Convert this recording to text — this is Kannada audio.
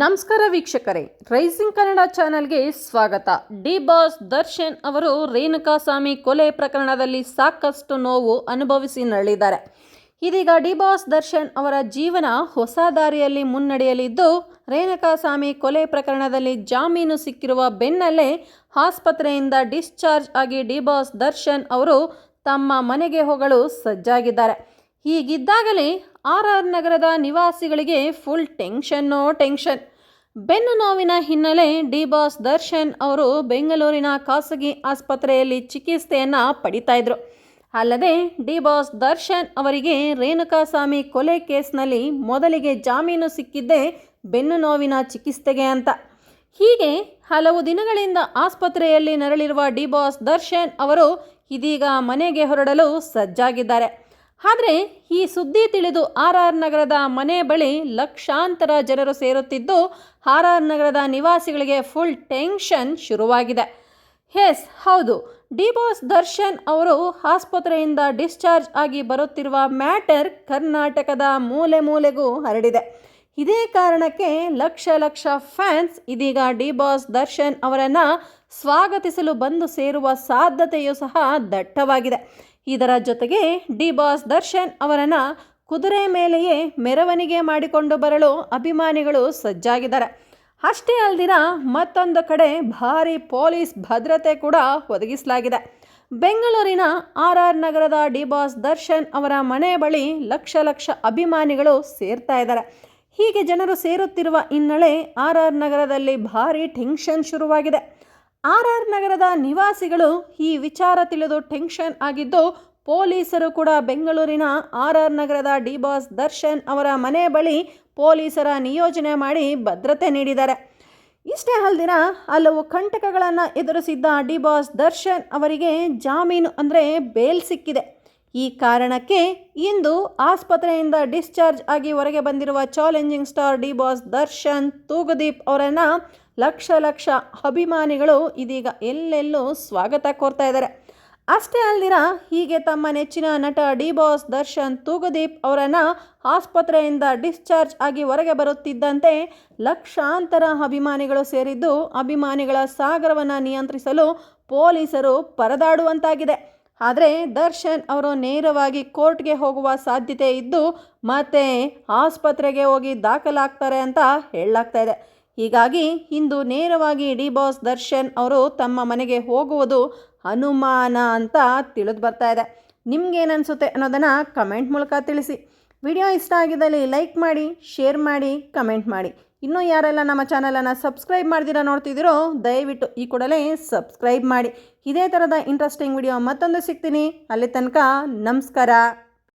ನಮಸ್ಕಾರ ವೀಕ್ಷಕರೇ ರೈಸಿಂಗ್ ಕನ್ನಡ ಚಾನೆಲ್ಗೆ ಸ್ವಾಗತ. ಡಿ ಬಾಸ್ ದರ್ಶನ್ ಅವರು ರೇಣುಕಾಸ್ವಾಮಿ ಕೊಲೆ ಪ್ರಕರಣದಲ್ಲಿ ಸಾಕಷ್ಟು ನೋವು ಅನುಭವಿಸಿ ನರಳಿದ್ದಾರೆ. ಇದೀಗ ಡಿ ಬಾಸ್ ದರ್ಶನ್ ಅವರ ಜೀವನ ಹೊಸ ದಾರಿಯಲ್ಲಿ ಮುನ್ನಡೆಯಲಿದ್ದು ರೇಣುಕಾಸ್ವಾಮಿ ಕೊಲೆ ಪ್ರಕರಣದಲ್ಲಿ ಜಾಮೀನು ಸಿಕ್ಕಿರುವ ಬೆನ್ನಲ್ಲೇ ಆಸ್ಪತ್ರೆಯಿಂದ ಡಿಸ್ಚಾರ್ಜ್ ಆಗಿ ಡಿ ಬಾಸ್ ದರ್ಶನ್ ಅವರು ತಮ್ಮ ಮನೆಗೆ ಹೋಗಲು ಸಜ್ಜಾಗಿದ್ದಾರೆ. ಹೀಗಿದ್ದಾಗಲೇ ಆರ್ ಆರ್ ನಗರದ ನಿವಾಸಿಗಳಿಗೆ ಫುಲ್ ಟೆನ್ಷನ್ನು ಟೆನ್ಷನ್. ಬೆನ್ನು ನೋವಿನ ಹಿನ್ನೆಲೆ ಡಿ ಬಾಸ್ ದರ್ಶನ್ ಅವರು ಬೆಂಗಳೂರಿನ ಖಾಸಗಿ ಆಸ್ಪತ್ರೆಯಲ್ಲಿ ಚಿಕಿತ್ಸೆಯನ್ನು ಪಡಿತಾ ಇದ್ರು. ಅಲ್ಲದೆ ಡಿ ಬಾಸ್ ದರ್ಶನ್ ಅವರಿಗೆ ರೇಣುಕಾಸ್ವಾಮಿ ಕೊಲೆ ಕೇಸ್ನಲ್ಲಿ ಮೊದಲಿಗೆ ಜಾಮೀನು ಸಿಕ್ಕಿದ್ದೇ ಬೆನ್ನು ನೋವಿನ ಚಿಕಿತ್ಸೆಗೆ ಅಂತ. ಹೀಗೆ ಹಲವು ದಿನಗಳಿಂದ ಆಸ್ಪತ್ರೆಯಲ್ಲಿ ನರಳಿರುವ ಡಿ ಬಾಸ್ ದರ್ಶನ್ ಅವರು ಇದೀಗ ಮನೆಗೆ ಹೊರಡಲು ಸಜ್ಜಾಗಿದ್ದಾರೆ. ಆದರೆ ಈ ಸುದ್ದಿ ತಿಳಿದು ಆರ್ ಆರ್ ನಗರದ ಮನೆ ಬಳಿ ಲಕ್ಷಾಂತರ ಜನರು ಸೇರುತ್ತಿದ್ದು, ಆರ್ ಆರ್ ನಗರದ ನಿವಾಸಿಗಳಿಗೆ ಫುಲ್ ಟೆನ್ಷನ್ ಶುರುವಾಗಿದೆ. ಎಸ್ ಹೌದು. ಡಿ ಬಾಸ್ ದರ್ಶನ್ ಅವರು ಆಸ್ಪತ್ರೆಯಿಂದ ಡಿಸ್ಚಾರ್ಜ್ ಆಗಿ ಬರುತ್ತಿರುವ ಮ್ಯಾಟರ್ ಕರ್ನಾಟಕದ ಮೂಲೆ ಮೂಲೆಗೂ ಹರಡಿದೆ. ಇದೇ ಕಾರಣಕ್ಕೆ ಲಕ್ಷ ಲಕ್ಷ ಫ್ಯಾನ್ಸ್ ಇದೀಗ ಡಿ ಬಾಸ್ ದರ್ಶನ್ ಅವರನ್ನು ಸ್ವಾಗತಿಸಲು ಬಂದು ಸೇರುವ ಸಾಧ್ಯತೆಯು ಸಹ ದಟ್ಟವಾಗಿದೆ. ಇದರ ಜೊತೆಗೆ ಡಿ ಬಾಸ್ ದರ್ಶನ್ ಅವರನ್ನು ಕುದುರೆ ಮೇಲೆಯೇ ಮೆರವಣಿಗೆ ಮಾಡಿಕೊಂಡು ಬರಲು ಅಭಿಮಾನಿಗಳು ಸಜ್ಜಾಗಿದ್ದಾರೆ. ಅಷ್ಟೇ ಅಲ್ದಿನ ಮತ್ತೊಂದು ಕಡೆ ಭಾರಿ ಪೊಲೀಸ್ ಭದ್ರತೆ ಕೂಡ ಒದಗಿಸಲಾಗಿದೆ. ಬೆಂಗಳೂರಿನ ಆರ್ ಆರ್ ನಗರದ ಡಿ ಬಾಸ್ ದರ್ಶನ್ ಅವರ ಮನೆ ಬಳಿ ಲಕ್ಷ ಲಕ್ಷ ಅಭಿಮಾನಿಗಳು ಸೇರ್ತಾ ಇದ್ದಾರೆ. ಹೀಗೆ ಜನರು ಸೇರುತ್ತಿರುವ ಹಿನ್ನೆಲೆ ಆರ್ ಆರ್ ನಗರದಲ್ಲಿ ಭಾರಿ ಟೆನ್ಷನ್ ಶುರುವಾಗಿದೆ. ಆರ್ ಆರ್ ನಗರದ ನಿವಾಸಿಗಳು ಈ ವಿಚಾರ ತಿಳಿದು ಟೆನ್ಷನ್ ಆಗಿದ್ದು ಪೊಲೀಸರು ಕೂಡ ಬೆಂಗಳೂರಿನ ಆರ್ ಆರ್ ನಗರದ ಡಿ ಬಾಸ್ ದರ್ಶನ್ ಅವರ ಮನೆ ಬಳಿ ಪೊಲೀಸರ ನಿಯೋಜನೆ ಮಾಡಿ ಭದ್ರತೆ ನೀಡಿದ್ದಾರೆ. ಇಷ್ಟೇ ಅಲ್ದಿನ ಹಲವು ಕಂಟಕಗಳನ್ನು ಎದುರಿಸಿದ್ದ ಡಿ ಬಾಸ್ ದರ್ಶನ್ ಅವರಿಗೆ ಜಾಮೀನು ಅಂದರೆ ಬೇಲ್ ಸಿಕ್ಕಿದೆ. ಈ ಕಾರಣಕ್ಕೆ ಇಂದು ಆಸ್ಪತ್ರೆಯಿಂದ ಡಿಸ್ಚಾರ್ಜ್ ಆಗಿ ಹೊರಗೆ ಬಂದಿರುವ challenging star D boss Darshan Thoogudeepa ಅವರನ್ನು ಲಕ್ಷ ಲಕ್ಷ ಅಭಿಮಾನಿಗಳು ಇದೀಗ ಎಲ್ಲೆಲ್ಲೂ ಸ್ವಾಗತ ಕೋರ್ತಾ ಇದ್ದಾರೆ. ಅಷ್ಟೇ ಅಲ್ದಿರ, ಹೀಗೆ ತಮ್ಮ ನೆಚ್ಚಿನ ನಟ ಡಿ ಬಾಸ್ ದರ್ಶನ್ ತೂಗುದೀಪ್ ಅವರನ್ನು ಆಸ್ಪತ್ರೆಯಿಂದ ಡಿಸ್ಚಾರ್ಜ್ ಆಗಿ ಹೊರಗೆ ಬರುತ್ತಿದ್ದಂತೆ ಲಕ್ಷಾಂತರ ಅಭಿಮಾನಿಗಳು ಸೇರಿದ್ದು ಅಭಿಮಾನಿಗಳ ಸಾಗರವನ್ನು ನಿಯಂತ್ರಿಸಲು ಪೊಲೀಸರು ಪರದಾಡುವಂತಾಗಿದೆ. ಆದರೆ ದರ್ಶನ್ ಅವರು ನೇರವಾಗಿ ಕೋರ್ಟ್ಗೆ ಹೋಗುವ ಸಾಧ್ಯತೆ ಇದ್ದು ಮತ್ತೆ ಆಸ್ಪತ್ರೆಗೆ ಹೋಗಿ ದಾಖಲಾಗ್ತಾರೆ ಅಂತ ಹೇಳಲಾಗ್ತಾ ಇದೆ. ಹೀಗಾಗಿ ಇಂದು ನೇರವಾಗಿ ಡಿ ಬಾಸ್ ದರ್ಶನ್ ಅವರು ತಮ್ಮ ಮನೆಗೆ ಹೋಗುವುದು ಅನುಮಾನ ಅಂತ ತಿಳಿದು ಬರ್ತಾ ಇದೆ. ನಿಮ್ಗೇನನ್ಸುತ್ತೆ ಅನ್ನೋದನ್ನು ಕಮೆಂಟ್ ಮೂಲಕ ತಿಳಿಸಿ. ವಿಡಿಯೋ ಇಷ್ಟ ಆಗಿದ್ದಲ್ಲಿ ಲೈಕ್ ಮಾಡಿ, ಶೇರ್ ಮಾಡಿ, ಕಮೆಂಟ್ ಮಾಡಿ. ಇನ್ನೂ ಯಾರೆಲ್ಲ ನಮ್ಮ ಚಾನಲನ್ನು ಸಬ್ಸ್ಕ್ರೈಬ್ ಮಾಡ್ದಿರ ನೋಡ್ತಿದ್ದೀರೋ, ದಯವಿಟ್ಟು ಈ ಕೂಡಲೇ ಸಬ್ಸ್ಕ್ರೈಬ್ ಮಾಡಿ. ಇದೇ ಥರದ ಇಂಟ್ರೆಸ್ಟಿಂಗ್ ವಿಡಿಯೋ ಮತ್ತೊಂದು ಸಿಗ್ತೀನಿ. ಅಲ್ಲಿ ತನಕ ನಮಸ್ಕಾರ.